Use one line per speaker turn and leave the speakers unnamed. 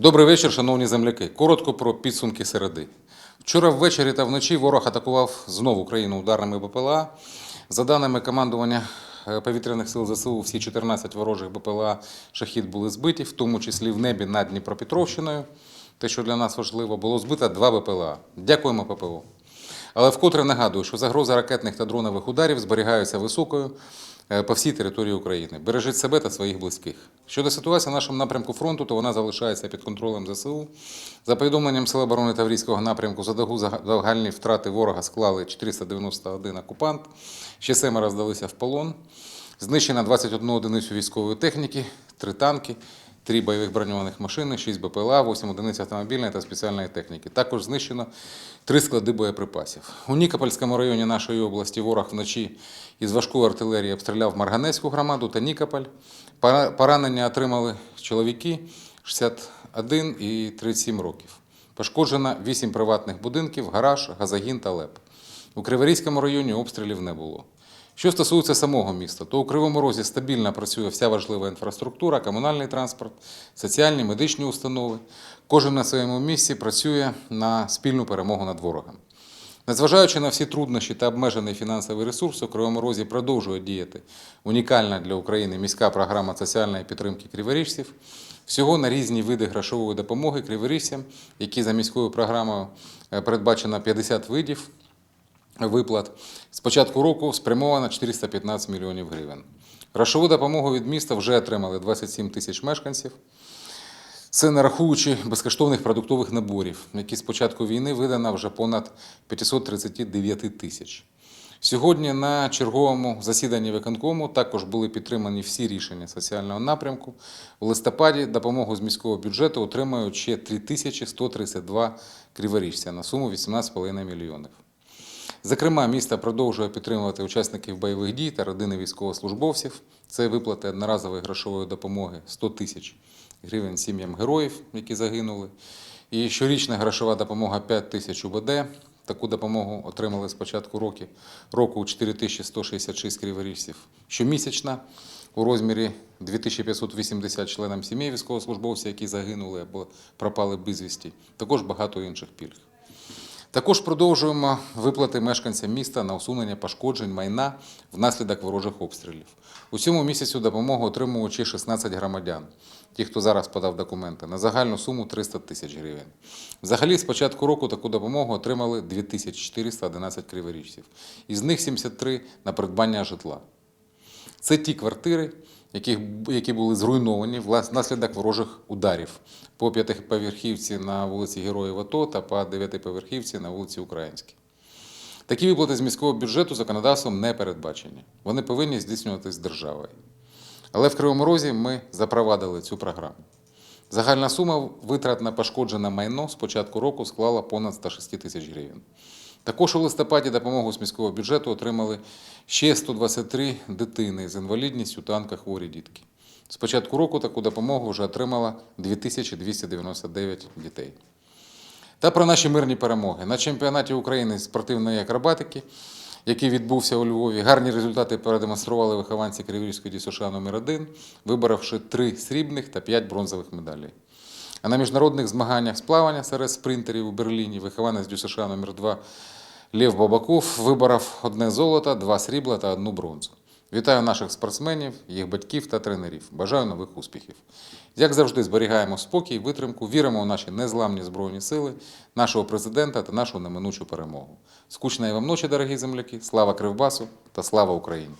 Добрий вечір, шановні земляки. Коротко про підсумки середи. Вчора ввечері та вночі ворог атакував знову Україну ударними БПЛА. За даними командування е, повітряних сил ЗСУ, всі 14 ворожих БПЛА шахід були збиті, в тому числі в небі над Дніпропетровщиною. Те, що для нас важливо, було збито два БПЛА. Дякуємо ППО. Але вкотре нагадую, що загроза ракетних та дронових ударів зберігається високою по всій території України. Бережіть себе та своїх близьких. Щодо ситуації в нашому напрямку фронту, то вона залишається під контролем ЗСУ. За повідомленням Сил оборони Таврійського напрямку, за добу загальні втрати ворога склали 491 окупант, ще семеро здалися в полон. Знищено 21 одиницю військової техніки, 3 танки, 3 бойових броньованих машини, 6 БПЛА, 8 одиниць автомобільної та спеціальної техніки. Також знищено 3 склади боєприпасів. У Нікопольському районі нашої області ворог вночі із важкої артилерії обстріляв Марганецьку громаду та Нікополь. Поранення отримали чоловіки 61 і 37 років. Пошкоджено 8 приватних будинків, гараж, газогін та леп. У Криворізькому районі обстрілів не було. Що стосується самого міста, то у Кривому Розі стабільно працює вся важлива інфраструктура, комунальний транспорт, соціальні медичні установи. Кожен на своєму місці працює на спільну перемогу над ворогом. Незважаючи на всі труднощі та обмежений фінансовий ресурс, у Кривому Розі продовжує діяти унікальна для України міська програма соціальної підтримки криворіжців. Всього на різні види грошової допомоги криворіжцям, які за міською програмою е, передбачено 50 видів виплат. З початку року спрямовано 415 мільйонів гривень. Грошову допомогу від міста вже отримали 27 тисяч мешканців. Це не рахуючи безкоштовних продуктових наборів, які з початку війни видано вже понад 539 тисяч. Сьогодні на черговому засіданні виконкому також були підтримані всі рішення соціального напрямку. У листопаді допомогу з міського бюджету отримають ще 3132 криворіжця на суму 18,5 мільйонів. Зокрема, місто продовжує підтримувати учасників бойових дій та родини військовослужбовців. Це виплати одноразової грошової допомоги 100 тисяч гривень сім'ям героїв, які загинули. І щорічна грошова допомога 5 тисяч УБД. Таку допомогу отримали з початку року, року 4166 криворіжців. Щомісячна у розмірі 2580 членам сімей військовослужбовців, які загинули або пропали безвісті. Також багато інших пільг. Також продовжуємо виплати мешканцям міста на усунення пошкоджень майна внаслідок ворожих обстрілів. У цьому місяцю допомогу отримують ще 16 громадян, ті, хто зараз подав документи, на загальну суму 300 тисяч гривень. Взагалі, з початку року таку допомогу отримали 2411 криворіжців, із них 73 на придбання житла. Це ті квартири, які, які були зруйновані внаслідок ворожих ударів по п'ятиповерхівці на вулиці Героїв АТО та по дев'ятиповерхівці на вулиці Українській. Такі виплати з міського бюджету законодавством не передбачені. Вони повинні здійснюватись державою. Але в Кривому Розі ми запровадили цю програму. Загальна сума витрат на пошкоджене майно з початку року склала понад 106 тисяч гривень. Також у листопаді допомогу з міського бюджету отримали ще 123 дитини з інвалідністю та онкохворі дітки. З початку року таку допомогу вже отримала 2299 дітей. Та про наші мирні перемоги. На чемпіонаті України з спортивної акробатики, який відбувся у Львові, гарні результати продемонстрували вихованці Криворізької ДЮСШ номер 1 виборовши 3 срібних та 5 бронзових медалей. А на міжнародних змаганнях з плавання серед спринтерів у Берліні вихованець ДЮСШ номер 2 Лев Бабаков виборов одне золото, два срібла та одну бронзу. Вітаю наших спортсменів, їх батьків та тренерів. Бажаю нових успіхів. Як завжди, зберігаємо спокій, витримку, віримо у наші незламні збройні сили, нашого президента та нашу неминучу перемогу. Скучної вам ночі, дорогі земляки! Слава Кривбасу та слава Україні!